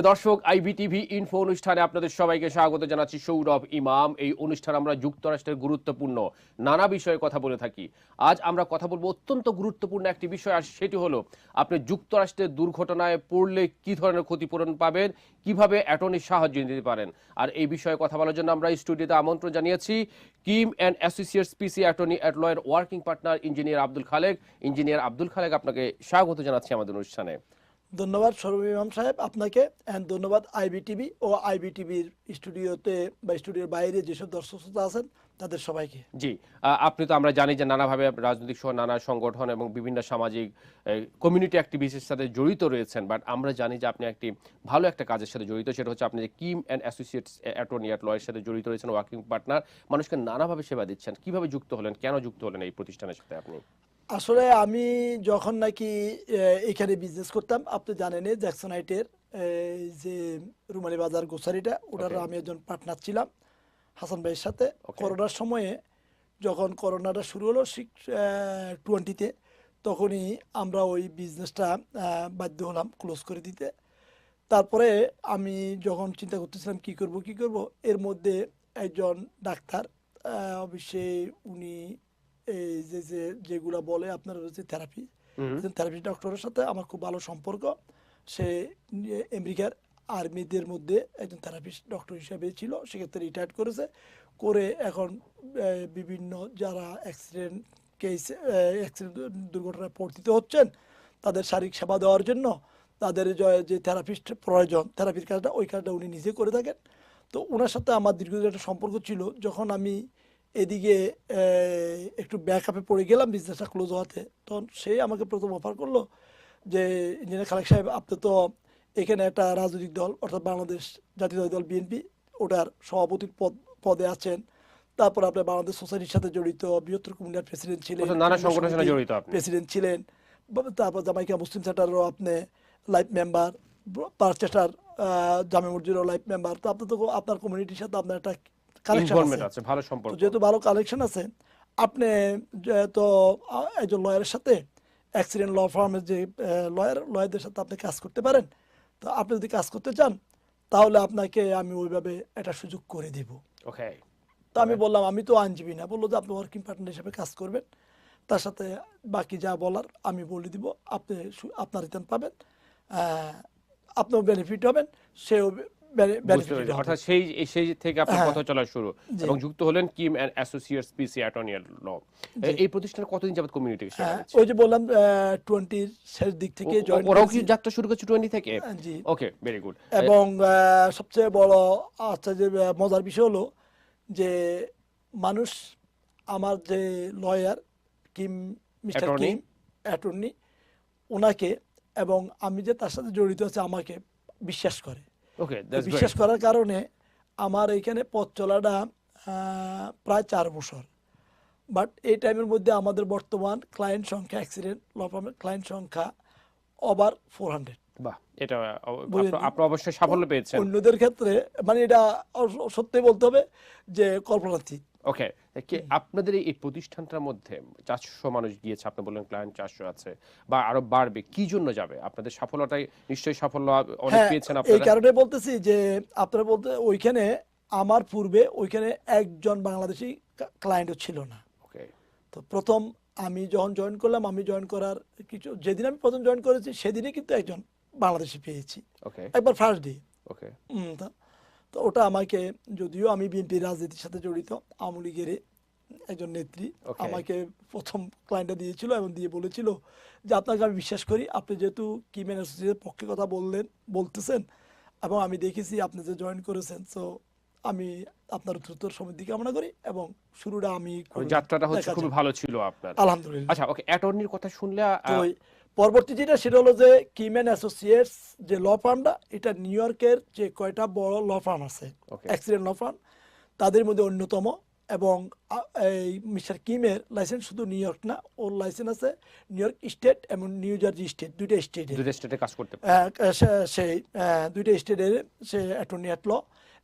প্রিয় দর্শক IBTV info অনুষ্ঠানে আপনাদের সবাইকে স্বাগত জানাচ্ছি সৌরভ ইমাম। এই অনুষ্ঠান আমরা যুক্তরাষ্ট্রের গুরুত্বপূর্ণ নানা বিষয়ে কথা বলে থাকি। আজ আমরা কথা বলব অত্যন্ত গুরুত্বপূর্ণ একটি বিষয়, আর সেটি হলো, আপনি যুক্তরাষ্ট্রের দুর্ঘটনায় পড়লে কি ধরনের ক্ষতিপূরণ পাবেন? কীভাবে অ্যাটর্নির সাহায্য নিতে পারেন? আর এই বিষয়ে কথা বলার জন্য আমরা স্টুডিওতে আমন্ত্রণ জানিয়েছি Kim and Associates PC attorney at লয়ের working partner engineer Abdul Khalek. Engineer Abdul Khalek আপনাকে স্বাগত জানাচ্ছি আমাদের অনুষ্ঠানে। ধন্যবাদ সৌরভ ইমাম সাহেব। আপনাকে অ্যান্ড ধন্যবাদ আইবিটিভি ও আইবিটিভির স্টুডিওতে বা স্টুডিওর বাইরে যেসব দর্শক শ্রোতা আছেন, তাদের সবাইকে। জি আপনি তো আমরা জানি যে নানাভাবে রাজনৈতিক সহ নানা সংগঠন এবং বিভিন্ন সামাজিক কমিউনিটি অ্যাক্টিভিটির সাথে জড়িত রয়েছেন বাট আমরা জানি যে আপনি একটি ভালো একটা কাজের সাথে জড়িত, সেটা হচ্ছে আপনি যে Kim and Associates attorney at লয়ের সাথে জড়িত রয়েছেন ওয়ার্কিং পার্টনার মানুষকে নানাভাবে সেবা দিচ্ছেন। কীভাবে যুক্ত হলেন, কেন যুক্ত হলেন এই প্রতিষ্ঠানের সাথে আপনি? আসলে আমি যখন নাকি এখানে বিজনেস করতাম আপনি জানেন জ্যাকসনাইটের যে রুমালি বাজার গোসারিটা ওটার আমি একজন পার্টনার ছিলাম হাসান ভাইয়ের সাথে। করোনার সময়ে যখন করোনাটা শুরু হলো সিক্স টোয়েন্টিতে তখনই আমরা ওই বিজনেসটা বাধ্য হলাম ক্লোজ করে দিতে। তারপরে আমি যখন চিন্তা করতেছিলাম কি করব কি করব এর মধ্যে একজন ডাক্তার অবশ্যই উনি এই যে যে যেগুলা বলে আপনার হচ্ছে থেরাপি থেরাপি ডক্টরের সাথে আমার খুব ভালো সম্পর্ক। সে আমেরিকার আর্মিদের মধ্যে একজন থেরাপিস্ট ডক্টর হিসেবে ছিল সেক্ষেত্রে রিটায়ার্ড করেছে। করে এখন বিভিন্ন যারা অ্যাক্সিডেন্ট কেস অ্যাক্সিডেন্ট দুর্ঘটনায় পরিচিত হচ্ছেন তাদের শারীরিক সেবা দেওয়ার জন্য তাদের যে- যে থেরাপিস্ট প্রয়োজন থেরাপির কাজটা ওই কাজটা উনি নিজে করে থাকেন। তো ওনার সাথে আমার দীর্ঘদিন একটা সম্পর্ক ছিল যখন আমি এদিকে একটু ব্যাকআপে পড়ে গেলাম বিজনেসটা ক্লোজ হওয়াতে। তখন সে আমাকে প্রথম অফার করল যে ইঞ্জিনিয়ার খালেক সাহেব আপনি তো এখানে একটা রাজনৈতিক দল অর্থাৎ বাংলাদেশ জাতীয় দল বিএনপি ওটার সভাপতির পদ পদে আছেন। তারপর আপনি বাংলাদেশ সোসাইটির সাথে জড়িত বৃহত্তর কমিউনিটির প্রেসিডেন্ট ছিলেন নানা সংগঠনের সাথে জড়িত প্রেসিডেন্ট ছিলেন তারপর জামাইকা মুসলিম সেন্টারও আপনি লাইফ মেম্বার পারচেস্টার জামে মসজিদও লাইফ মেম্বার তো আপনি তো আপনার কমিউনিটির সাথে আপনার একটা কালেকশন আছে। ভালো সম্পর্ক যেহেতু ভালো কালেকশন আছে আপনি তো একজন লয়ারের সাথে অ্যাক্সিডেন্ট ল ফার্মের যে লয়ার লয়ারদের সাথে আপনি কাজ করতে পারেন। তো আপনি যদি কাজ করতে চান তাহলে আপনাকে আমি ওইভাবে একটা সুযোগ করে দিব। ওকে তো আমি বললাম আমি তো আইনজীবী না। বলল যে আপনি ওয়ার্কিং পার্টনার হিসেবে কাজ করবেন। তার সাথে বাকি যা বলার আমি বলে দিব। আপনি আপনার রিটার্ন পাবেন। আহ, আপনিও বেনিফিট হবেন। সেও অর্থাৎ সেই সেই থেকে আপনার হ্যাঁ। কথা চলা শুরু। এবং যুক্ত হলেন Kim and Associates PC law. এই প্রতিষ্ঠানে কতদিন যাবত কমিউনিটি হ্যাঁ ওই যে বললাম টোয়েন্টির শেষ দিক থেকে জয়েন ওরাও কি যাত্রা শুরু করছে টোয়েন্টি থেকে? জি। ওকে ভেরি গুড এবং সবচেয়ে বড় আচ্ছা যে মজার বিষয় হলো যে মানুষ আমার যে lawyer Kim mister? Kim attorney ওনাকে এবং আমি যে তার সাথে জড়িত আছে আমাকে বিশ্বাস করে। ওকে বিশ্বাস করার কারণে আমার এখানে পথ চলাটা প্রায় চার বছর। বাট এই টাইমের মধ্যে আমাদের বর্তমান ক্লায়েন্ট সংখ্যা অ্যাক্সিডেন্ট ল ক্লায়েন্ট সংখ্যা ওভার ফোর হান্ড্রেড বাহ এটা আপনি- অবশ্যই সাফল্য পেয়েছেন। অন্যদের ক্ষেত্রে মানে এটা সত্যি বলতে হবে যে কল্পনাতীত। ওকে কি আপনাদের এই প্রতিষ্ঠানটার মধ্যে চারশো মানুষ গিয়েছে আপনি বললেন ক্লায়েন্ট চারশো আছে বা আরও বাড়বে কি জন্য যাবে? আপনাদের সাফল্যটাই নিশ্চয়ই সাফল্য অনেক হ্যাঁ পেয়েছেন এই কারণে বলতেছি যে আপনারা বলতে ওইখানে আমার পূর্বে ওইখানে একজন বাংলাদেশি ক্লায়েন্টও ছিল না। ওকে তো প্রথম আমি যখন জয়েন করলাম আমি জয়েন করার কিছু যেদিন আমি প্রথম জয়েন করেছি সেদিনই কিন্তু একজন বাংলাদেশি পেয়েছি। ওকে একবার ফার্স্ট ডে ওকে তো ওটা আমাকে যদিও আমি বিএনপি রাজনীতির সাথে জড়িত আওয়ামী লীগের একজন নেত্রী আমাকে প্রথম ক্লায়েন্টটা দিয়েছিল এবং দিয়ে বলেছিল যে আপনাকে আমি বিশ্বাস করি আপনি যেহেতু কিমেন অ্যাসোসিয়েটের পক্ষে কথা বললেন বলতেছেন এবং আমি দেখেছি আপনি যে জয়েন করেছেন সো আমি আপনার উত্তর সমৃদ্ধি কামনা করি এবং শুরুটা আমি যাত্রাটা হচ্ছে খুবই ভালো ছিল আপনার। আলহামদুলিল্লাহ। আচ্ছা ওকে অ্যাটর্নির কথা শুনলে পরবর্তী যেটা সেটা হলো যে কিমেন অ্যাসোসিয়েটস যে ল ফার্মটা এটা নিউ ইয়র্কের যে কয়টা বড় ল ফার্ম আছে অ্যাক্সিডেন্ট ল ফার্ম তাদের মধ্যে অন্যতম। এবং এই মিস্টার কিমের লাইসেন্স শুধু নিউ ইয়র্ক না ওর লাইসেন্স আছে নিউ ইয়র্ক স্টেট এবং নিউ জার্জি স্টেট দুইটা স্টেটে দুটো স্টেটে কাজ করতে পারে। সেই দুইটা স্টেটের সে অ্যাটর্নি অ্যাট ল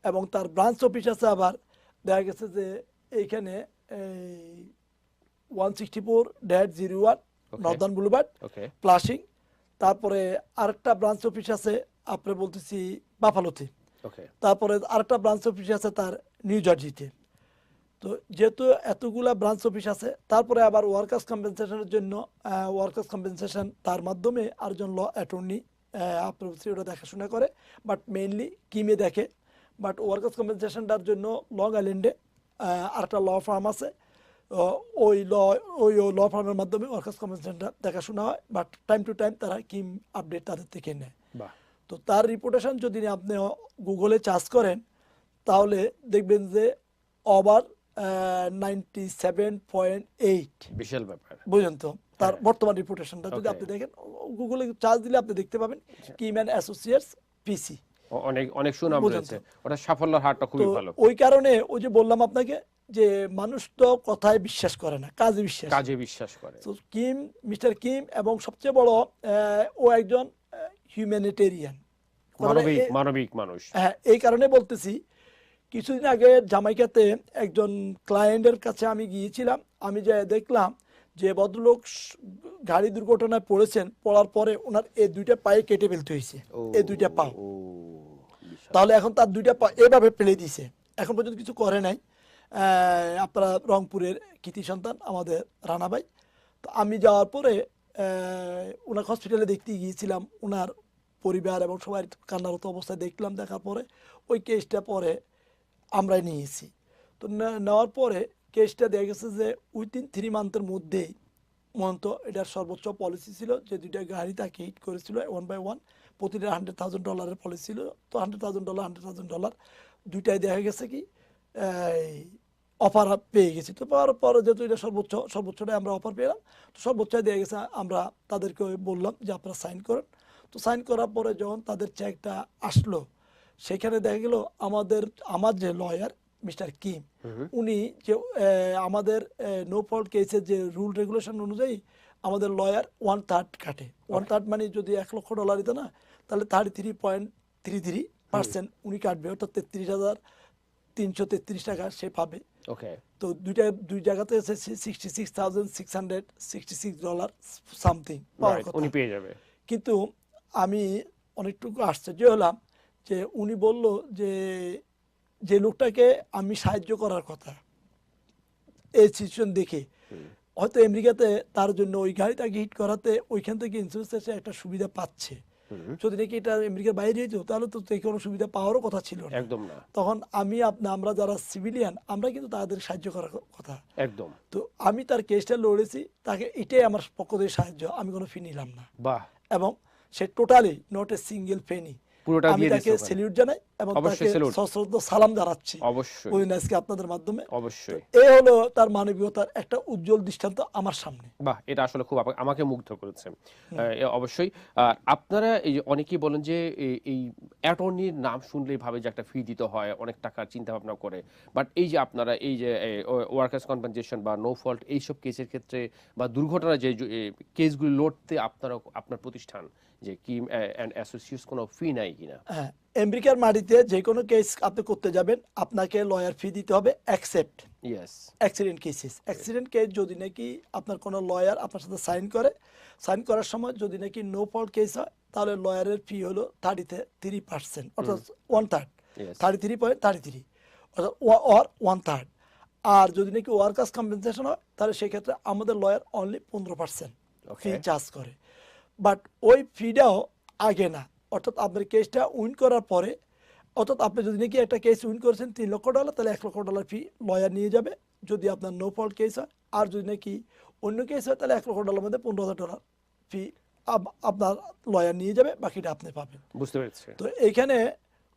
এবং তার ব্রাঞ্চ অফিস আছে আবার। দেখা গেছে যে এইখানে এই one sixty four dash zero one. Northern Boulevard Flushing তারপরে আরেকটা ব্রাঞ্চ অফিস আছে আপনি বলতেছি বাফালোতে তারপরে আরেকটা ব্রাঞ্চ অফিস আছে তার নিউ জার্সিতে তো। যেহেতু এতগুলা ব্রাঞ্চ অফিস আছে তারপরে আবার ওয়ার্কার্স কম্পেনসেশনের জন্য ওয়ার্কার্স কম্পেনসেশন তার মাধ্যমে আরেকজন ল অ্যাটর্নি আপনার ওটা দেখাশোনা করে বাট মেইনলি কিমে দেখে। বাট ওয়ার্কার্স কম্পেনসেশনটার জন্য লং আইল্যান্ডে আরেকটা ল ফার্ম আছে ওই ল ওই ল ফার্মের মাধ্যমে ওয়ার্কার্স কম্পেনসেশনটা দেখাশোনা হয় বাট টাইম টু টাইম তারা কিম আপডেট তাদের থেকে নেয়। তো তার রিপুটেশন যদি আপনি গুগলে চার্জ করেন তাহলে দেখবেন যে over ninety seven point eight বিশাল ব্যাপার। বুঝলেন তো? তার হ্যাঁ। বর্তমান রিপুটেশনটা যদি আপনি দেখেন গুগলে চার্জ দিলে আপনি দেখতে পাবেন কিম অ্যান্ড অ্যাসোসিয়েটস পিসি অনেক অনেক সুনাম রয়েছে। ওটা সাফল্যের হারটা খুবই ভালো। ওই কারণে ওই যে বললাম আপনাকে যে মানুষ তো কথায় বিশ্বাস করে না কাজে বিশ্বাস কাজে বিশ্বাস করে। তো কিম মিস্টার কিম এবং সবচেয়ে বড় ও একজন হিউম্যানিটেরিয়ান মানবিক মানবিক মানুষ। হ্যাঁ এই কারণে বলতেছি কিছুদিন আগে জামাইকাতে একজন ক্লায়েন্টের কাছে আমি গিয়েছিলাম আমি যে দেখলাম যে ভদ্রলোক গাড়ি দুর্ঘটনায় পড়েছেন পড়ার পরে ওনার এই দুইটা পায়ে কেটে ফেলতে হয়েছে এই দুইটা পা। তাহলে এখন তার দুইটা পা এভাবে ফেলে দিছে এখন পর্যন্ত কিছু করে নাই। আপনারা রংপুরের কৃতি সন্তান, আমাদের রানা ভাই। তো আমি যাওয়ার পরে ওনার হসপিটালে দেখতে গিয়েছিলাম। ওনার পরিবার এবং সবাই কান্নারত অবস্থায় দেখলাম, দেখার পরে ওই কেসটা পরে আমরা নিয়েছি। তো নেওয়ার পরে কেসটা দেখা গেছে যে উইথিন থ্রি মান্থের মধ্যেই মন্ত এটার সর্বোচ্চ পলিসি ছিল যে, দুইটা গাড়ি তাকে হিট করেছিল ওয়ান বাই ওয়ান প্রতিটা হান্ড্রেড থাউজেন্ড ডলারের পলিসি ছিল। তো hundred thousand dollar hundred thousand dollar দুইটাই দেখা গেছে কি অফার পেয়ে গেছি। তো পাওয়ার পরে যেহেতু এটা সর্বোচ্চ সর্বোচ্চটাই আমরা অফার পেলাম তো সর্বোচ্চই দেওয়া গেছে। আমরা তাদেরকে বললাম যে আপনারা সাইন করেন। তো সাইন করার পরে যখন তাদের চেকটা আসলো সেখানে দেখা গেল আমাদের আমার যে লয়ার মিস্টার কিম উনি যে আমাদের নো ফল্ট কেসের যে রুল রেগুলেশন অনুযায়ী আমাদের লয়ার ওয়ান থার্ড কাটে। ওয়ান থার্ড মানে যদি এক লক্ষ ডলার দিত না তাহলে thirty three point three three percent উনি কাটবে অর্থাৎ তেত্রিশ হাজার তিনশো তেত্রিশ টাকা সে পাবে। ওকে তো দুইটা দুই জায়গাতে আছে sixty six thousand six hundred sixty six dollar something পাওয়ার কথা। উনি পেয়ে যাবে। কিন্তু আমি অনেকটুকু আশ্চর্য হলাম যে উনি বলল যে যে লোকটাকে আমি সাহায্য করার কথা এই সিচুয়েশন দেখে। হয়তো আমেরিকাতে তার জন্য ওই গাড়িটাকে হিট করাতে ওইখান থেকে ইন্স্যুরেন্স এসে একটা সুবিধা পাচ্ছে। যদি নাকি এটা আমেরিকার বাইরে যেত তাহলে তো এই কোনো সুবিধা পাওয়ারও কথা ছিল একদম না। তখন আমি আপনি আমরা যারা সিভিলিয়ান আমরা কিন্তু তাদের সাহায্য করার কথা। একদম। তো আমি তার কেসটা লড়েছি তাকে এটাই আমার পক্ষ থেকে সাহায্য আমি কোনো ফি নিলাম না। বাহ। এবং সে totally not a single penny আমি তাকে স্যালিউট সেলিউট জানাই এবং তাকে সশ্রদ্ধ সালাম জানাচ্ছি অবশ্যই। আপনাদের মাধ্যমে। অবশ্যই। এই হলো তার মানবীয়তার একটা উজ্জ্বল দৃষ্টান্ত আমার সামনে। বাহ এটা আসলে খুব আমাকে মুগ্ধ করেছে। অবশ্যই। আপনারা এই যে অনেকেই বলেন যে এই- অ্যাটর্নির নাম শুনলেই ভাবে যে একটা ফি দিতে হয় অনেক টাকার চিন্তা ভাবনা করে। বাট এই যে আপনারা এই যে ওয়ার্কার্স কম্পেনসেশন বা নো ফল্ট এইসব কেসের ক্ষেত্রে বা দুর্ঘটনা যে কেসগুলি লড়তে আপনারা আপনার প্রতিষ্ঠান যে কিম অ্যান্ড অ্যাসোসিয়েটস কোনো ফি নাই কিনা? হ্যাঁ আমেরিকার মাটিতে যে কোনো কেস আপনি করতে যাবেন আপনাকে লয়ার ফি দিতে হবে accept yes accident cases accident case যদি নাকি আপনার কোনো লয়ার আপনার সাথে সাইন করে সাইন করার সময় যদি নাকি নো ফল্ট কেস হয় তাহলে লয়ারের ফি হলো থার্টি থ্রি পার্সেন্ট অর্থাৎ one third. Thirty three point thirty three অর্থাৎ অর ওয়ান থার্ড আর যদি নাকি ওয়ার্কার্স কম্পেনসেশন হয় তাহলে সেক্ষেত্রে আমাদের লয়ার অনলি পনেরো পার্সেন্ট ফি চার্জ করে। বাট ওই ফিটাও আগে না। অর্থাৎ আপনার কেসটা উইন করার পরে অর্থাৎ আপনি যদি নাকি একটা কেস উইন করেছেন তিন লক্ষ ডলার তাহলে এক লক্ষ ডলার ফি লয়ার নিয়ে যাবে। যদি আপনার নো ফল্ট কেস হয় আর যদি নাকি অন্য কেস হয় তাহলে এক লক্ষ ডলার মধ্যে পনেরো হাজার ডলার ফি আপনার লয়ার নিয়ে যাবে বাকিটা আপনি পাবেন। বুঝতে পেরেছি। তো এইখানে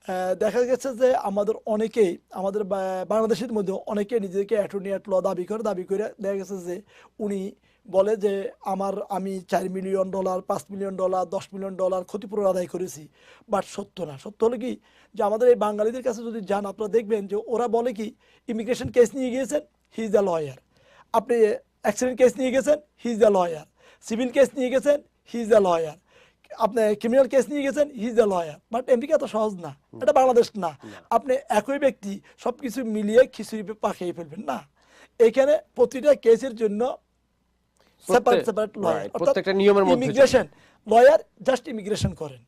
আহ, দেখা গেছে যে আমাদের অনেকেই আমাদের বাংলাদেশের মধ্যে অনেকে নিজেকে অ্যাটর্নি অ্যাট ল দাবি করে দাবি করে দেখা গেছে যে উনি বলে যে আমার আমি চার মিলিয়ন ডলার পাঁচ মিলিয়ন ডলার দশ মিলিয়ন ডলার ক্ষতিপূরণ আদায় করেছি। বাট সত্য না। সত্য হলো কি? যে আমাদের এই বাঙালিদের কাছে যদি যান আপনারা দেখবেন যে ওরা বলে কি ইমিগ্রেশন কেস নিয়ে গিয়েছেন হি ইজ দ্য লয়ার আপনি অ্যাক্সিডেন্ট কেস নিয়ে গেছেন he is the lawyer civil case নিয়ে গেছেন হি ইজ দ্য লয়ার আপনি ক্রিমিনাল কেস নিয়ে গেছেন he is the lawyer but America তো সহজ না। এটা বাংলাদেশ না। আপনি একই ব্যক্তি সব কিছু মিলিয়ে খিচুড়ি পাকিয়ে ফেলবেন না। এখানে প্রতিটা কেসের জন্য সেপারেট সেপারেট লয়ার প্রত্যেকটা নিয়মের মধ্যে ইমিগ্রেশন লয়ার জাস্ট ইমিগ্রেশন করেন।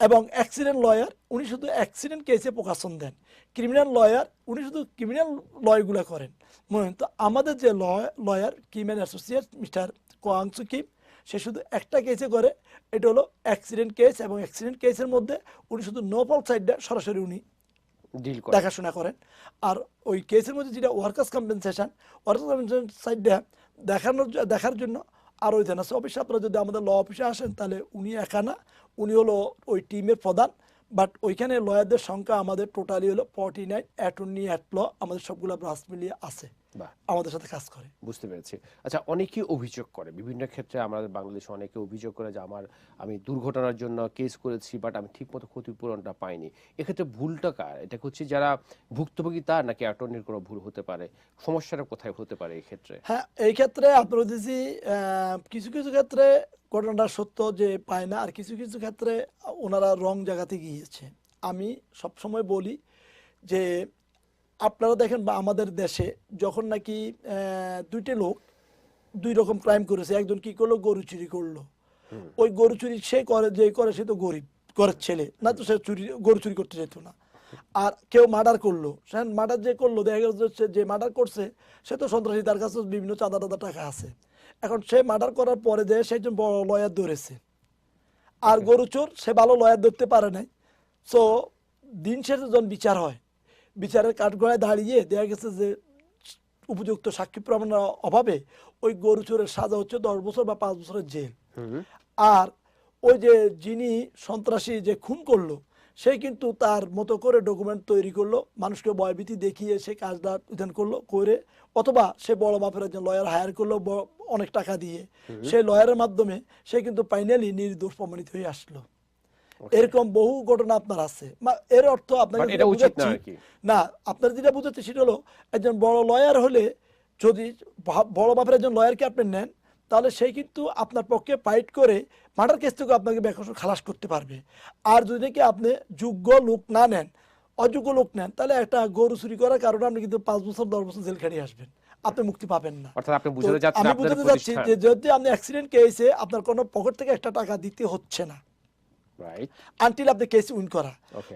এবং অ্যাক্সিডেন্ট লয়ার উনি শুধু অ্যাক্সিডেন্ট কেসে প্রকাশন দেন। ক্রিমিনাল লয়ার উনি শুধু ক্রিমিনাল লয়গুলো করেন। মনে তো আমাদের যে লয়ার কিমেন অ্যাসোসিয়েট মিস্টার কোয়াংসু কিম সে শুধু একটা কেসে করে। এটা হলো অ্যাক্সিডেন্ট কেস এবং অ্যাক্সিডেন্ট কেসের মধ্যে উনি শুধু নো ফল সাইডটা সরাসরি উনি দেখাশোনা করেন। আর ওই কেসের মধ্যে যেটা ওয়ার্কার্স কম্পেনসেশন ওয়ার্কার্স কম্পেনসেশন সাইডটা দেখানোর দেখার জন্য আর ওই জানাচ্ছে অফিসে আপনারা যদি আমাদের ল অফিসে আসেন, তাহলে উনি একা না, উনি হলো ওই টিমের প্রধান। বাট ওইখানে লয়ারদের সংখ্যা আমাদের টোটালি হলো forty nine attorney at law আমাদের সবগুলো ব্রাঞ্চ মিলিয়ে আছে। আমাদের সাথে কাজ করে। বুঝতে পেরেছি। আচ্ছা অনেকেই অভিযোগ করে বিভিন্ন ক্ষেত্রে আমাদের বাংলাদেশে অনেকে অভিযোগ করে যে আমার আমি দুর্ঘটনার জন্য কেস করেছি বাট আমি ঠিকমতো ক্ষতিপূরণটা পাইনি। এক্ষেত্রে ভুলটা কার? এটা হচ্ছে যারা ভুক্তভোগী তার নাকি অ্যাটর্নির কোনো ভুল হতে পারে? সমস্যাটা কোথায় হতে পারে এই ক্ষেত্রে হ্যাঁ এই ক্ষেত্রে আপনার দিছি কিছু কিছু ক্ষেত্রে ঘটনাটা সত্য যে পায় না আর কিছু কিছু ক্ষেত্রে ওনারা রং জায়গাতে গিয়েছে। আমি সবসময় বলি যে আপনারা দেখেন বা আমাদের দেশে যখন নাকি দুইটা লোক দুই রকম ক্রাইম করেছে। একজন কি করল? গরু চুরি করল। ওই গরু চুরি সে করে যে করে সে তো গরিব ঘরের ছেলে। না তো সে চুরি গরু চুরি করতে যেত না। আর কেউ মার্ডার করল। সে মার্ডার যে করল দেখা যাচ্ছে যে মার্ডার করছে সে তো সন্ত্রাসী তার কাছে বিভিন্ন চাঁদা টাদা টাকা আছে। এখন সে মার্ডার করার পরে যে সে একজন বড় লয়ার ধরেছে। আর গরু চোর সে ভালো লয়ার ধরতে পারে নাই। সো দিন শেষে যখন বিচার হয় বিচারের কাঠগড়ায় দাঁড়িয়ে দেখা গেছে যে উপযুক্ত সাক্ষী প্রমাণের অভাবে ওই গরু চোরের সাজা হচ্ছে দশ বছর বা পাঁচ বছরের জেল। আর ওই যে যিনি সন্ত্রাসী যে খুন করল সে কিন্তু তার মতো করে ডকুমেন্ট তৈরি করল মানুষকে ভয়ভীতি দেখিয়ে সে কাজটা বিধান করল করে অথবা সে বড় মাপের একজন লয়ার হায়ার করল অনেক টাকা দিয়ে। সেই লয়ারের মাধ্যমে সে কিন্তু ফাইনালি নির্দোষ প্রমাণিত হয়ে আসলো। এরকম বহু ঘটনা আপনার আছে। এর অর্থ আপনাকে না বুঝাচ্ছি- না আপনার যেটা বুঝাচ্ছে সেটা হলো একজন বড় লয়ার হলে যদি বড় বাপের একজন লয়ারকে আপনি নেন তাহলে সে কিন্তু আপনার পক্ষে ফাইট করে মার্ডার কেস থেকে আপনাকে বেকস খালাস করতে পারবে। আর যদি নাকি আপনি যোগ্য লোক না নেন অযোগ্য লোক নেন তাহলে একটা গরু চুরি করার কারণে আপনি কিন্তু পাঁচ বছর দশ বছর জেল খাটিয়ে আসবেন। আপনি মুক্তি পাবেন না। আমি বুঝাতে চাচ্ছি যে যদি আপনি অ্যাক্সিডেন্ট কেসে আপনার কোনো পকেট থেকে একটা টাকা দিতে হচ্ছে না আনটিল আপনি কেস উইন করা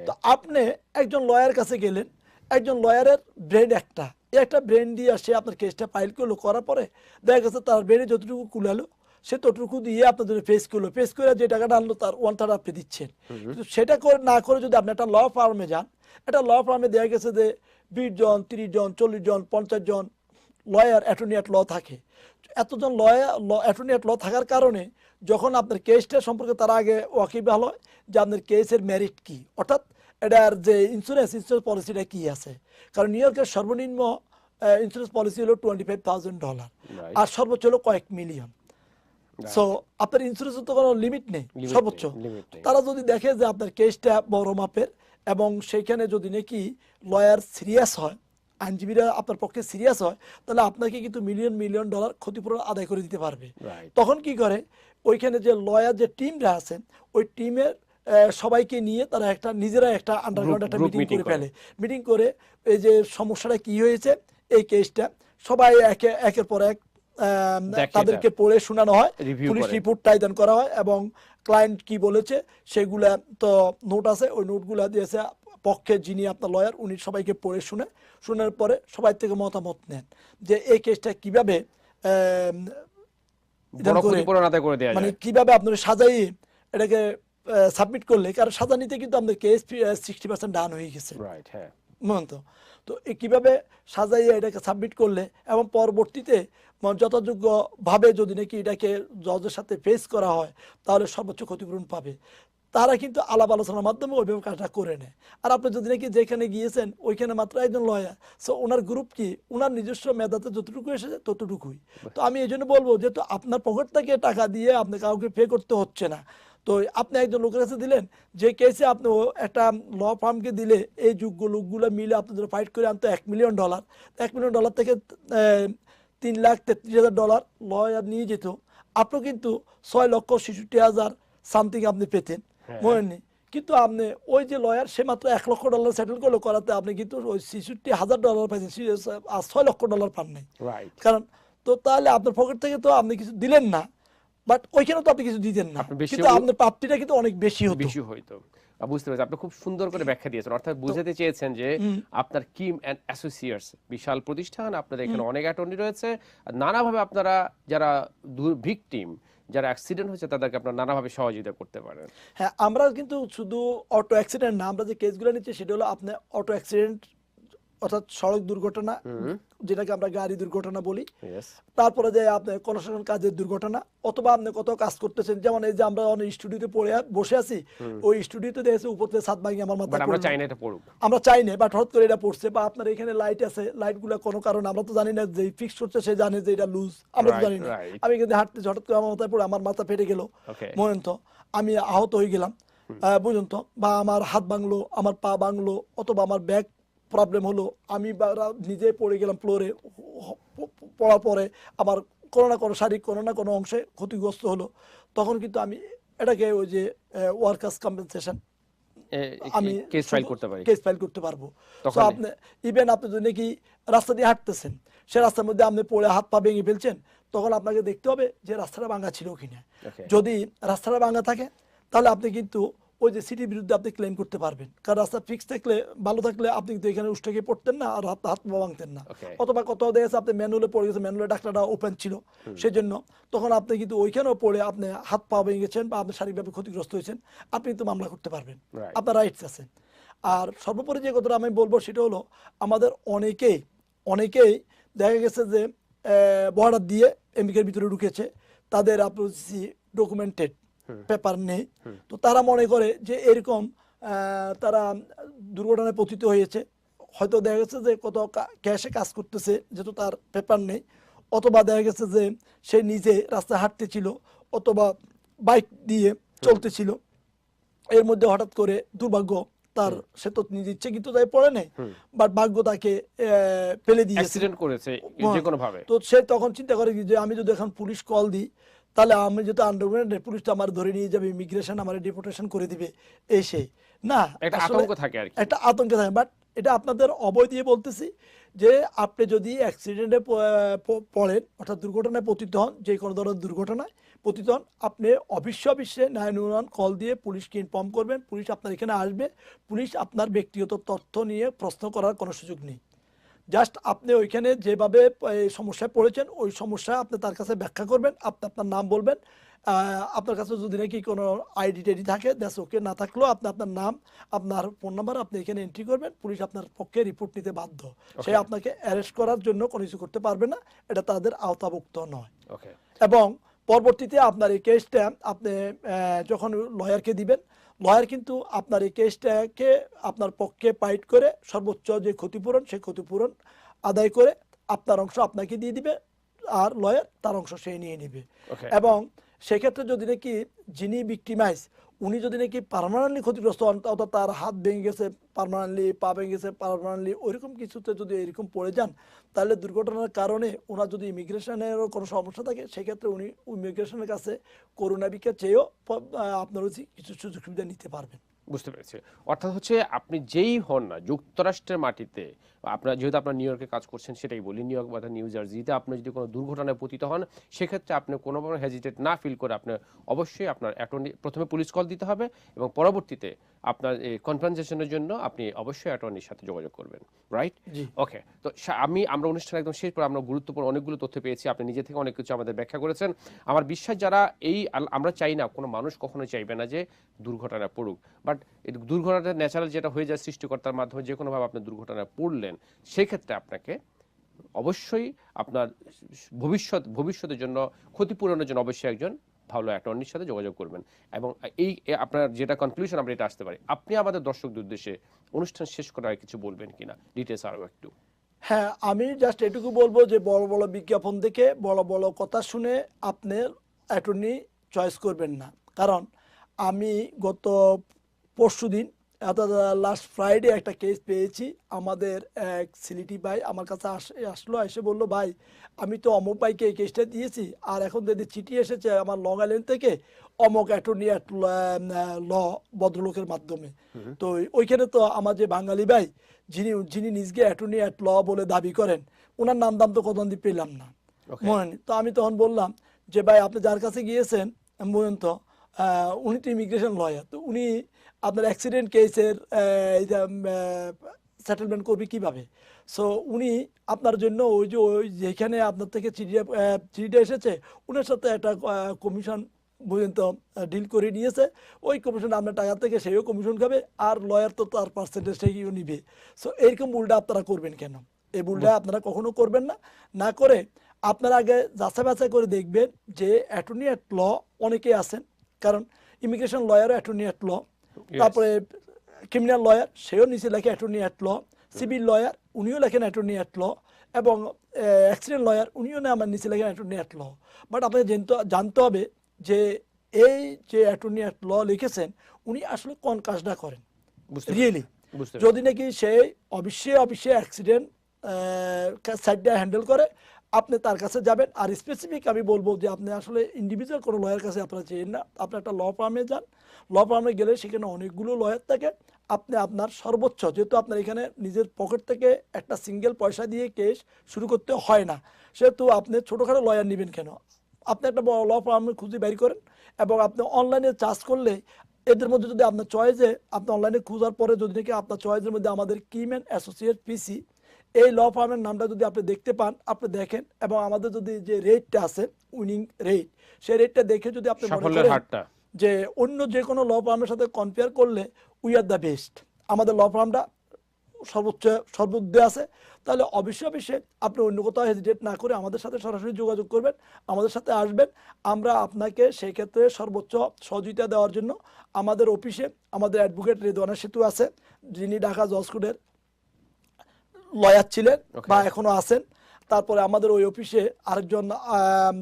তো আপনি একজন লয়ার কাছে গেলেন একজন লয়ারের ব্রেন একটা। একটা ব্রেন দিয়ে সে আপনার কেসটা ফাইল করল করার পরে দেখা গেছে তার ব্রেনে যতটুকু কুলালো সে ততটুকু দিয়ে জন্য ফেস করল। ফেস করে যে টাকাটা আনলো তার ওয়ান থার্ড আপনি দিচ্ছেন। কিন্তু সেটা করে না করে যদি আপনি একটা ল ফার্মে যান একটা ল ফার্মে দেখা গেছে যে বিশ জন তিরিশ জন চল্লিশ জন পঞ্চাশ জন লয়ার অ্যাটর্নি অ্যাট ল থাকে। এতজন lawyer law attorney at law থাকার কারণে যখন আপনার কেসটা সম্পর্কে তার আগে ওয়াকিবহাল হয় যে আপনার কেসের মেরিট কি। অর্থাৎ এটার যে ইন্স্যুরেন্স ইন্স্যুরেন্স পলিসিটা কি আছে? কারণ নিউ ইয়র্কের সর্বনিম্ন ইন্স্যুরেন্স পলিসি হলো টোয়েন্টি ফাইভ থাউজেন্ড ডলার আর সর্বোচ্চ হলো কয়েক মিলিয়ন সো আপনার ইন্স্যুরেন্স তো কোনো লিমিট নেই সর্বোচ্চ। তারা যদি দেখে যে আপনার কেসটা বড় মাপের এবং সেখানে যদি নাকি লয়ার সিরিয়াস হয় আইনজীবীরা আপনার পক্ষে সিরিয়াস হয় তাহলে আপনাকে কিন্তু মিলিয়ন মিলিয়ন ডলার ক্ষতিপূরণ আদায় করে দিতে পারবে তখন কি করে ওইখানে যে লয়ার যে টিমরা আছেন ওই টিমের সবাইকে নিয়ে তারা একটা নিজেরা একটা আন্ডারগ্রাউন্ড একটা মিটিং করে। ফেলে মিটিং করে এই যে সমস্যাটা কি হয়েছে এই কেসটা সবাই একে একের পর এক তাদেরকে পড়ে শোনানো হয় পুলিশ। রিপোর্ট টাইদান করা হয় এবং ক্লায়েন্ট কি বলেছে সেগুলা তো নোট আছে ওই নোটগুলা দিয়েছে পক্ষে যিনি আপনার লয়ার উনি সবাইকে পড়ে শুনে শোনার পরে সবাই থেকে মতামত নেন যে এই কেসটা কীভাবে মানে কীভাবে আপনার সাজাই এটাকে সাবমিট করলে কারণ সাজা নিতে কিন্তু আপনার কেস সিক্সটি পার্সেন্ট ডান হয়ে গেছে। হ্যাঁ। তো তো এ কীভাবে সাজাইয়ে এটাকে সাবমিট করলে এবং পরবর্তীতে যথাযোগ্যভাবে যদি নাকি এটাকে জজের সাথে ফেস করা হয় তাহলে সর্বোচ্চ ক্ষতিপূরণ পাবে। তারা কিন্তু আলাপ আলোচনার মাধ্যমে ওইভাবে কাজটা করে নেয়। আর আপনি যদি নাকি যেখানে গিয়েছেন ওইখানে মাত্র একজন লয়ার সো ওনার গ্রুপ কি? ওনার নিজস্ব মেধাতে যতটুকু এসেছে ততটুকুই। তো আমি এই জন্য বলব যেহেতু আপনার পকেট থেকে টাকা দিয়ে আপনি কাউকে পে করতে হচ্ছে না। তো আপনি একজন লোকের কাছে দিলেন যে কেসে আপনি একটা ল ফার্মকে দিলে এই যোগ্য লোকগুলো মিলে আপনাদের ফাইট করে আনতো এক মিলিয়ন ডলার এক মিলিয়ন ডলার থেকে তিন লাখ তেত্রিশ হাজার ডলার লয়ার নিয়ে যেত। আপনি কিন্তু ছয় লক্ষ ছেষট্টি হাজার সামথিং আপনি পেতেন। মনে কিন্তু আপনি ওই যে লয়ার সে মাত্র এক লক্ষ ডলার সেটেল করল করাতে আপনি কিন্তু ওই ছেষট্টি হাজার ডলার পাইছেন আর ছয় লক্ষ ডলার পান নাই। কারণ তো তাহলে আপনার পকেট থেকে তো আপনি কিছু দিলেন না বাট ওইখানে তো আপনি কিছু দিতেন না। কিন্তু আপনার প্রাপ্তিটা কিন্তু অনেক বেশি হতো। বেশি হইতো। বুঝতে পেরেছি। আপনি খুব সুন্দর করে ব্যাখ্যা দিয়েছেন। অর্থাৎ বুঝাতে চেয়েছেন যে আপনার কিম অ্যান্ড অ্যাসোসিয়েটস বিশাল প্রতিষ্ঠান আপনাদের এখানে অনেক অ্যাটর্নি রয়েছে। নানাভাবে আপনারা যারা ভিকটিম যারা অ্যাক্সিডেন্ট হয়েছে, তাদেরকে আপনারা নানাভাবে সহযোগিতা করতে পারেন। হ্যাঁ আমরা কিন্তু শুধু অটো অ্যাক্সিডেন্ট না, আমরা যে কেসগুলো নিচ্ছি, সেটা হলো আপনার অটো অ্যাক্সিডেন্ট অর্থাৎ সড়ক দুর্ঘটনা যেটাকে আমরা গাড়ি দুর্ঘটনা বলি। তারপরে যে আপনি কনস্ট্রাকশন কাজের দুর্ঘটনা অথবা আপনি কত কাজ করতেছেন যেমন এই যে আমরা অনেক স্টুডিওতে পড়ে বসে আছি ওই স্টুডিওতে দেখেছি উপর থেকে ছাদ ভাঙি আমার মাথায় আমরা চাই না এটা পড়ুক। আমরা চাই না বাট হঠাৎ করে এটা পড়ছে বা আপনার এখানে লাইট আছে লাইটগুলো কোনো কারণে আমরা তো জানি না যে ফিক্স করছে সে জানে যে এটা লুজ আমরা তো জানি না। আমি কিন্তু হাঁটতে হঠাৎ করে আমার মাথায় পড়ে আমার মাথা ফেটে গেল. মনেন তো আমি আহত হয়ে গেলাম। আহ, বুঝুন তো বা আমার হাত ভাঙলো আমার পা ভাঙলো অথবা আমার ব্যাক প্রবলেম হলো আমি নিজে পড়ে গেলাম ফ্লোরে পড়ার পরে আমার কোনো না কোনো শারীরিক কোনো না কোনো অংশে ক্ষতিগ্রস্ত হলো। তখন কিন্তু আমি এটাকে ওই যে ওয়ার্কার্স কম্পেনসেশন আমি কেস ফাইল করতে পারি? কেস ফাইল করতে পারব। তো আপনি ইভেন আপনি যদি নাকি রাস্তা দিয়ে হাঁটতেছেন সে রাস্তার মধ্যে আপনি পড়ে হাত পা ভেঙে ফেলছেন তখন আপনাকে দেখতে হবে যে রাস্তাটা ভাঙা ছিল কিনা. যদি রাস্তাটা ভাঙা থাকে তাহলে আপনি কিন্তু ওই যে সিটির বিরুদ্ধে আপনি ক্লেম করতে পারবেন। কারণ রাস্তা ফিক্স থাকলে ভালো থাকলে আপনি কিন্তু এখানে উষ্টাকে পড়তেন না আর হাত হাত পা ভাঙতেন না। অথবা কোথাও দেখেছে আপনি ম্যানুয়ালে পড়ে গেছে ম্যানুয়ালে ডাক্তারটা ওপেন ছিল। সেজন্য তখন আপনি কিন্তু ওইখানেও পড়ে আপনি হাত পা ভেঙে গেছেন বা আপনি শারীরিকভাবে ক্ষতিগ্রস্ত হয়েছেন আপনি কিন্তু মামলা করতে পারবেন। আপনার রাইটস আছে। আর সর্বোপরি যে কথাটা আমি বলব সেটা হলো আমাদের অনেকেই অনেকেই দেখা গেছে যে বর্ডার দিয়ে এমবিকের ভিতরে ঢুকেছে। তাদের আপনার ডকুমেন্টেড পেপার নেই। তো তারা মনে করে যে এরকম তারা দুর্ঘটনায় পতিত হয়েছে। হয়তো দেখা গেছে যে কত ক্যাশে কাজ করতেছে যেহেতু তার পেপার নেই। অথবা দেখা গেছে যে সে নিজে রাস্তায় হাঁটতেছিল অথবা বাইক দিয়ে চলতেছিল। এর মধ্যে হঠাৎ করে দুর্ভাগ্য তার সে তো নিজে ইচ্ছে কিন্তু তাই পড়ে নেই। বাট ভাগ্য তাকে ফেলে দিয়েছে। অ্যাক্সিডেন্ট করেছে যে কোনো ভাবে। তো সে তখন চিন্তা করে যে আমি যদি এখন পুলিশ কল দিই তাহলে আমি যেহেতু আন্ডারগ্রাউন্ড পুলিশ তো আমার ধরে নিয়ে যাবে ইমিগ্রেশন আমার ডিপোর্টেশন করে দিবে এই সেই না একটা আতঙ্ক থাকে আর একটা আতঙ্কে থাকে বাট এটা আপনাদের অবয় দিয়ে বলতেছি যে আপনি যদি অ্যাক্সিডেন্টে পড়েন অর্থাৎ দুর্ঘটনায় পতিত হন যে কোনো ধরনের দুর্ঘটনায় পতিত হন আপনি অবশ্য অবশ্যই নাইন ওয়ান কল দিয়ে পুলিশকে ইনফর্ম করবেন পুলিশ আপনার এখানে আসবে পুলিশ আপনার ব্যক্তিগত তথ্য নিয়ে প্রশ্ন করার কোনো সুযোগ নেই। জাস্ট আপনি ওইখানে যেভাবে এই সমস্যায় পড়েছেন ওই সমস্যা আপনি তার কাছে ব্যাখ্যা করবেন আপনি আপনার নাম বলবেন। আপনার কাছে যদি নাকি কোনো আইডি টাইডি থাকে দ্যাস ওকে না থাকলেও আপনি আপনার নাম আপনার ফোন নাম্বার আপনি এখানে এন্ট্রি করবেন পুলিশ আপনার পক্ষে রিপোর্ট নিতে বাধ্য। সে আপনাকে অ্যারেস্ট করার জন্য কোনো কিছু করতে পারবে না এটা তাদের আওতাভুক্ত নয়। ওকে এবং পরবর্তীতে আপনার এই কেসটা আপনি যখন লয়ারকে দিবেন লয়ার কিন্তু আপনার এই কেসটাকে আপনার পক্ষে পাইট করে সর্বোচ্চ যে ক্ষতিপূরণ সেই ক্ষতিপূরণ আদায় করে আপনার অংশ আপনাকে দিয়ে দিবে আর লয়ার তার অংশ সে নিয়ে নিবে। এবং সেক্ষেত্রে যদি নাকি যিনি ভিক্টিমাইজ উনি যদি নাকি পারমানেন্টলি ক্ষতিগ্রস্ত হন অর্থাৎ তার হাত ভেঙে গেছে পারমানেন্টলি পা ভেঙে গেছে পারমানেন্টলি ওইরকম কিছুতে যদি এরকম পড়ে যান, তাহলে দুর্ঘটনার কারণে ওনার যদি ইমিগ্রেশনেরও কোনো সমস্যা থাকে, সেক্ষেত্রে উনি ইমিগ্রেশনের কাছে করোনা বিকা চেয়েও আপনার হচ্ছে কিছু সুযোগ সুবিধা নিতে পারবেন। বুঝতে পেরেছি। অর্থাৎ হচ্ছে আপনি যেই হন না, যুক্তরাষ্ট্রের মাটিতে আপনার যেহেতু আপনার নিউ ইয়র্কে কাজ করছেন সেটাই বলি। নিউ ইয়র্ক বা নিউ জার্সিতে আপনি যদি কোনো দুর্ঘটনায় পতিত হন সেক্ষেত্রে আপনি কোনো হেজিটেট না ফিল করে আপনি অবশ্যই আপনার অ্যাটর্নি প্রথমে পুলিশ কল দিতে হবে এবং পরবর্তীতে আপনার এই কনফারেন্সেশনের জন্য আপনি অবশ্যই অ্যাটর্নির সাথে যোগাযোগ করবেন। রাইট ওকে তো আমি আমরা অনুষ্ঠান একদম শেষ পর আমরা গুরুত্বপূর্ণ অনেকগুলো তথ্য পেয়েছি। আপনি নিজে থেকে অনেক কিছু আমাদের ব্যাখ্যা করেছেন। আমার বিশ্বাস যারা এই আমরা চাই না কোনো মানুষ কখনো চাইবে না যে দুর্ঘটনা পড়ুক। বাট দুর্ঘটনাটা ন্যাচারাল যেটা হয়ে যায় সৃষ্টিকর্তার মাধ্যমে যে কোনোভাবে আপনি দুর্ঘটনায় পড়লেন, সেক্ষেত্রে আপনাকে অবশ্যই আপনার ভবিষ্যৎ, ভবিষ্যতের জন্য, ক্ষতিপূরণের জন্য অবশ্যই একজন ভালো অ্যাটর্নির সাথে যোগাযোগ করবেন। এবং এই আপনার যেটা কনক্লুশন আমরা এটা আসতে পারি। আপনি আমাদের দর্শকদের উদ্দেশ্যে অনুষ্ঠান শেষ করার কিছু বলবেন কিনা? ডিটেলস আরও একটু। হ্যাঁ আমি জাস্ট এটুকু বলব যে বড় বড় বিজ্ঞাপন দেখে বড় বড় কথা শুনে আপনি অ্যাটর্নি চয়েস করবেন না। কারণ আমি গত পরশু দিন লাস্ট ফ্রাইডে একটা কেস পেয়েছি। আমাদের এক সিলিটি ভাই আমার কাছে আস- আসলো এসে বলল ভাই আমি তো অমুক ভাইকে এই কেসটা দিয়েছি আর এখন যদি চিঠি এসেছে আমার লং আইল্যান্ড থেকে অমুক অ্যাটর্নি ল ভদ্রলোকের মাধ্যমে। তো ওইখানে তো আমার যে বাঙালি ভাই যিনি যিনি নিজকে অ্যাটর্নি অ্যাট ল বলে দাবি করেন ওনার নাম দাম তো কত পেলাম না। মনে তো আমি তখন বললাম যে ভাই আপনি যার কাছে গিয়েছেন পর্যন্ত উনি তো ইমিগ্রেশন লয়ার তো উনি আপনার অ্যাক্সিডেন্ট কেসের সেটেলমেন্ট করবে কীভাবে? সো উনি আপনার জন্য ওই যে ওই যেখানে আপনার থেকে চিঠিটা চিঠিটা এসেছে উনার সাথে একটা কমিশন পর্যন্ত ডিল করে নিয়েছে। ওই কমিশন আপনার টাকা থেকে সেও কমিশন খাবে আর লয়ার তো তার পার্সেন্টেজ পার্সেন্টেজটাকেও নিবে। সো এইরকম ভুলটা আপনারা করবেন কেন? এই ভুলটা আপনারা কখনো করবেন না। না করে আপনারা আগে যাচাই বাছাই করে দেখবেন যে অ্যাটর্নি অ্যাট ল অনেকেই আছেন। কারণ ইমিগ্রেশন লয়ারও অ্যাটর্নি অ্যাট ল তারপরে ক্রিমিনাল লয়ার সেও নিচে লেখে attorney at law civil lawyer উনিও লেখেন অ্যাটর্নি অ্যাট ল এবং অ্যাক্সিডেন্ট লয়ার উনিও না আমার নিচে লেখেন অ্যাটর্নি অ্যাট ল বাট আপনাকে জানতে জানতে হবে যে এই যে অ্যাটর্নি অ্যাট ল লিখেছেন উনি আসলে কোন কাজটা করেন? রিয়েলি যদি নাকি সে অবশ্যই অবশ্যই অ্যাক্সিডেন্ট সাইডটা হ্যান্ডেল করে আপনি তার কাছে যাবেন। আর স্পেসিফিক আমি বলব যে আপনি আসলে ইন্ডিভিজুয়াল কোনো লয়ের কাছে আপনারা চেয়েন না। আপনি একটা ল ফার্মে যান। ল ফার্মে গেলে সেখানে অনেকগুলো লয়ার থাকে। আপনি আপনার সর্বোচ্চ, যেহেতু আপনার এখানে নিজের পকেট থেকে একটা সিঙ্গেল পয়সা দিয়ে কেস শুরু করতে হয় না, সেহেতু আপনি ছোটোখাটো লয়ার নেবেন কেন? আপনি একটা বড় ল ফার্মে খুঁজে বের করেন এবং আপনি অনলাইনে চার্জ করলে এদের মধ্যে যদি আপনার চয়েসে আপনি অনলাইনে খোঁজার পরে যদি নাকি আপনার চয়েসের মধ্যে আমাদের কিম্যান অ্যাসোসিয়েট পিসি এই ল ফার্মের নামটা যদি আপনি দেখতে পান আপনি দেখেন এবং আমাদের যদি যে রেটটা আছে উইনিং রেট সেই রেটটা দেখে যদি আপনি মনে করেন যে অন্য যে কোনো ল ফার্মের সাথে কম্পেয়ার করলে উই আর দ্য বেস্ট আমাদের ল ফার্মটা সর্বোচ্চ সর্বোচ্চে আছে। তাহলে অবশ্যই অবশ্যই আপনি অন্য কোথাও হেজিটেট না করে আমাদের সাথে সরাসরি যোগাযোগ করবেন আমাদের সাথে আসবেন। আমরা আপনাকে সেই ক্ষেত্রে সর্বোচ্চ সহযোগিতা দেওয়ার জন্য আমাদের অফিসে আমাদের অ্যাডভোকেট রেদওয়ানা সেতু আছে যিনি ঢাকা জজ কোর্টের লয়ার ছিলেন. বা এখনও আছেন। তারপরে আমাদের ওই অফিসে আরেকজন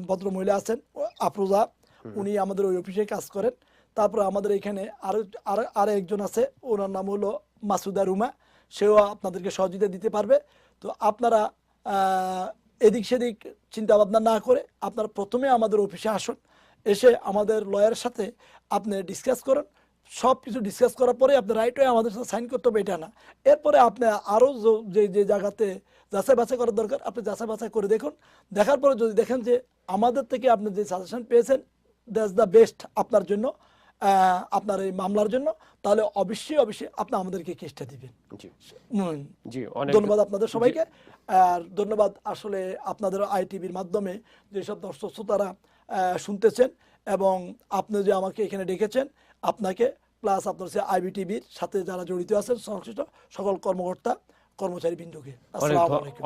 ভদ্র মহিলা আছেন আফরোজা। উনি আমাদের ওই অফিসে কাজ করেন। তারপরে আমাদের এখানে আরও আর আর একজন আছে। ওনার নাম হলো মাসুদা রুমা। সেও আপনাদেরকে সহযোগিতা দিতে পারবে। তো আপনারা এদিক সেদিক চিন্তা ভাবনা না করে আপনারা প্রথমে আমাদের অফিসে আসুন। এসে আমাদের লয়ারের সাথে আপনি ডিসকাস করুন। সব কিছু ডিসকাস করার পরে আপনি রাইট হয়ে আমাদের সাথে সাইন করতে হবে এটা না। এরপরে আপনি আরও যে যে জায়গাতে যাচাই বাছাই করার দরকার আপনি যাচাই বাছাই করে দেখুন। দেখার পরে যদি দেখেন যে আমাদের থেকে আপনি যে সাজেশন পেয়েছেন দ্যাটস দ্য বেস্ট আপনার জন্য আপনার এই মামলার জন্য তাহলে অবশ্যই অবশ্যই আপনি আমাদেরকে কেসটা দিবেন। জি। ধন্যবাদ আপনাদের সবাইকে। আর ধন্যবাদ আসলে আপনাদের আইটিভির মাধ্যমে যেসব দর্শক শ্রোতারা শুনতেছেন এবং আপনি যে আমাকে এখানে ডেকেছেন আপনাকে প্লাস আপনার সে আইবি টিভির সাথে যারা জড়িত আছেন সংশ্লিষ্ট সকল কর্মকর্তা কর্মচারী বিন্দুকে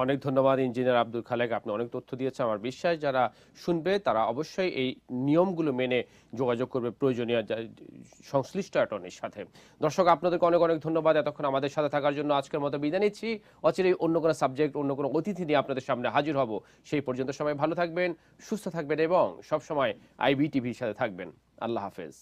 অনেক ধন্যবাদ ইঞ্জিনিয়ার আব্দুল খালেক। আপনি অনেক তথ্য দিয়েছেন। আমার বিশ্বাস যারা শুনবে তারা অবশ্যই এই নিয়মগুলো মেনে যোগাযোগ করবে প্রয়োজনীয় সংশ্লিষ্ট অ্যাটর্নির সাথে। দর্শক আপনাদেরকে অনেক অনেক ধন্যবাদ। এতক্ষণ আমাদের সাথে থাকার জন্য আজকের মতো বিদায় নিচ্ছি। অচিরেই অন্য কোনো সাবজেক্ট অন্য কোনো অতিথি নিয়ে আপনাদের সামনে হাজির হব। সেই পর্যন্ত সবাই ভালো থাকবেন সুস্থ থাকবেন এবং সবসময় আইবি টিভির সাথে থাকবেন। আল্লাহ হাফেজ।